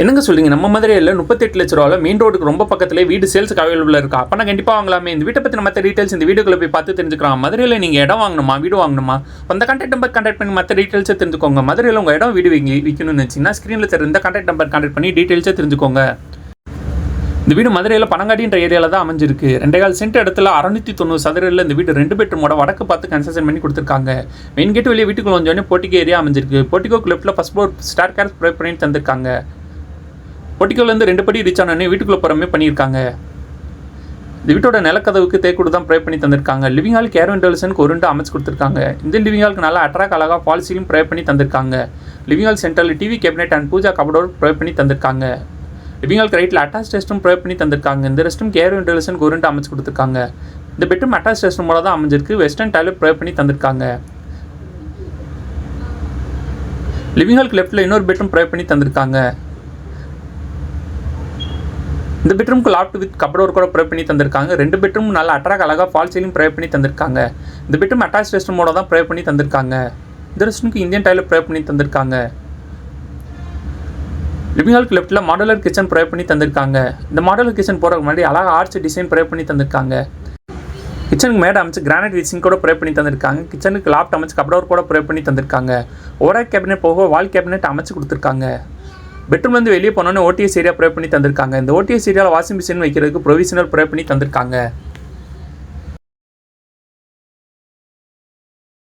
என்னங்க சொல்றீங்க? நம்ம மதுரையில் முப்பத்தெட்டு லட்ச ரூபாவில் மெயின் ரோடுக்கு ரொம்ப பக்கத்துலேயே வீடு சேல்ஸுக்கு அவைலபிள் இருக்கா? அப்போ கண்டிப்பாக வாங்கலாமே. இந்த வீட்டை பற்றின மற்ற டீட்டெயில்ஸ் இந்த வீடியோக்குள்ள போய் பார்த்து தெரிஞ்சுக்கலாம். மதுரையில் நீங்கள் இடம் வாங்கணுமா? வீடு வாங்கணுமா? அந்த கான்டாக்ட் நம்பர் கான்டாக்ட் பண்ணி மற்ற டீட்டெயில்ஸை தெரிஞ்சுக்கோங்க. மதுரையில் உங்கள் இடம் வீடு வைங்க விற்கணும்னு வச்சிங்கன்னா ஸ்க்ரீனில் தெரிய இந்த கான்டாக்ட் நம்பர் கான்டாக்ட் பண்ணி டீட்டெயில்ஸை தெரிஞ்சுக்கோங்க. இந்த வீடு மதுரையில் பனங்காடின்ற ஏரியாவில் தான் அமைஞ்சிருக்கு. ரெண்டே கால் சென்ட் இடத்துல அறுநூத்தி தொண்ணூறு சதுரில் இந்த வீடு ரெண்டு பெட்ரூமோட வடக்கு பார்த்து கன்செஷன் பண்ணி கொடுத்துருக்காங்க. மெயின் கேட்டு வெளியே வீட்டுக்குள்ள வந்தோடனே போட்டிக்கு ஏரியா அமைஞ்சிருக்கு. போட்டிக்கோக்கு லெஃப்ட்டில் first floor staircase provide பண்ணி தந்திருக்காங்க. போட்டிக்கோலேருந்து ரெண்டு படி ரீச் ஆனோடனே வீட்டுக்குள்ளே போகிற மாதிரி பண்ணியிருக்காங்க. இந்த வீட்டோட நிலக்கதவுக்கு தேக்கூடு தான் ப்ரே பண்ணி தந்திருக்காங்க. லிவிங் ஹால் கேர் ஒரு ரெண்டு அமைச்சு கொடுத்துருக்காங்க. இந்த லிவிங் ஹாலுக்கு நல்லா அட்ராக் அழகாக ஃபால் ப்ரே பண்ணி தந்திருக்காங்க. லிவிங் ஹால் சென்டரில் டிவி கேபினெட் அண்ட் பூஜா கபடோடு ப்ரே பண்ணி தந்திருக்காங்க. லிவிங் ஹால் ரைட்டில் அட்டாச் ரெஸ்ட்டும் ப்ரே பண்ணி தந்திருக்காங்க. இந்த ரெஸ்ட்டும் கேர் ஒரு ரெண்டு அமைச்சு கொடுத்துருக்காங்க. இந்த பெட்ரூம் அட்டாச் ரெஸ்ட்ரூமோட தான் அமைஞ்சிருக்கு. வெஸ்டர்ன் டைலில் ப்ரே பண்ணி தந்திருக்காங்க. லிவிங் ஹாலுக்கு லெஃப்ட்டில் இன்னொரு பெட்ரூம் ப்ரே பண்ணி தந்திருக்காங்க. இந்த பெட்ரூம்க்கு லாஃப்ட் வித் கபடோர் கூட ப்ரே பண்ணி தந்திருக்காங்க. ரெண்டு பெட்ரூம் நல்லா அட்ராக் அழகாக ஃபால் சீலிங் ப்ரே பண்ணி தந்திருக்காங்க. இந்த பெட்ரூம் அட்டாச் ரெஸ்ட்ரூமோட தான் ப்ரே பண்ணி தந்திருக்காங்க. இந்த ரெஸ்ட்ரூமுக்கு இந்தியன் டைலில் ப்ரே பண்ணி தந்திருக்காங்க. லிவிங் ஹாலுக்கு லெஃப்ட்டில் மாடலர் கிச்சன் ப்ரே பண்ணி தந்திருக்காங்க. இந்த மாடலர் கிச்சன் போகிறதுக்கு முன்னாடி அழகாக ஆர்ச் டிசைன் ப்ரே பண்ணி தந்திருக்காங்க. கிச்சனுக்கு மேட் அமைச்சு கிரானைட் விசிங் கூட ப்ரே பண்ணி தந்திருக்காங்க. கிச்சனுக்கு லாப்ட் அமைச்சு கபடோர் கூட ப்ரே பண்ணி தந்திருக்காங்க. ஓரா கேபினெட் போக வால் கேபினெட் அமைச்சு கொடுத்துருக்காங்க. பெட்ரூம்லேருந்து வெளியே போனோன்னே ஓடிஎஸ் ஏரியா ப்ரொவைட் பண்ணி தந்திருக்காங்க. இந்த ஓடிஎஸ் ஏரியாவில் வாஷிங் மிஷின் வைக்கிறதுக்கு ப்ரொவிஷனல் ப்ரொவைட் பண்ணி தந்திருக்காங்க.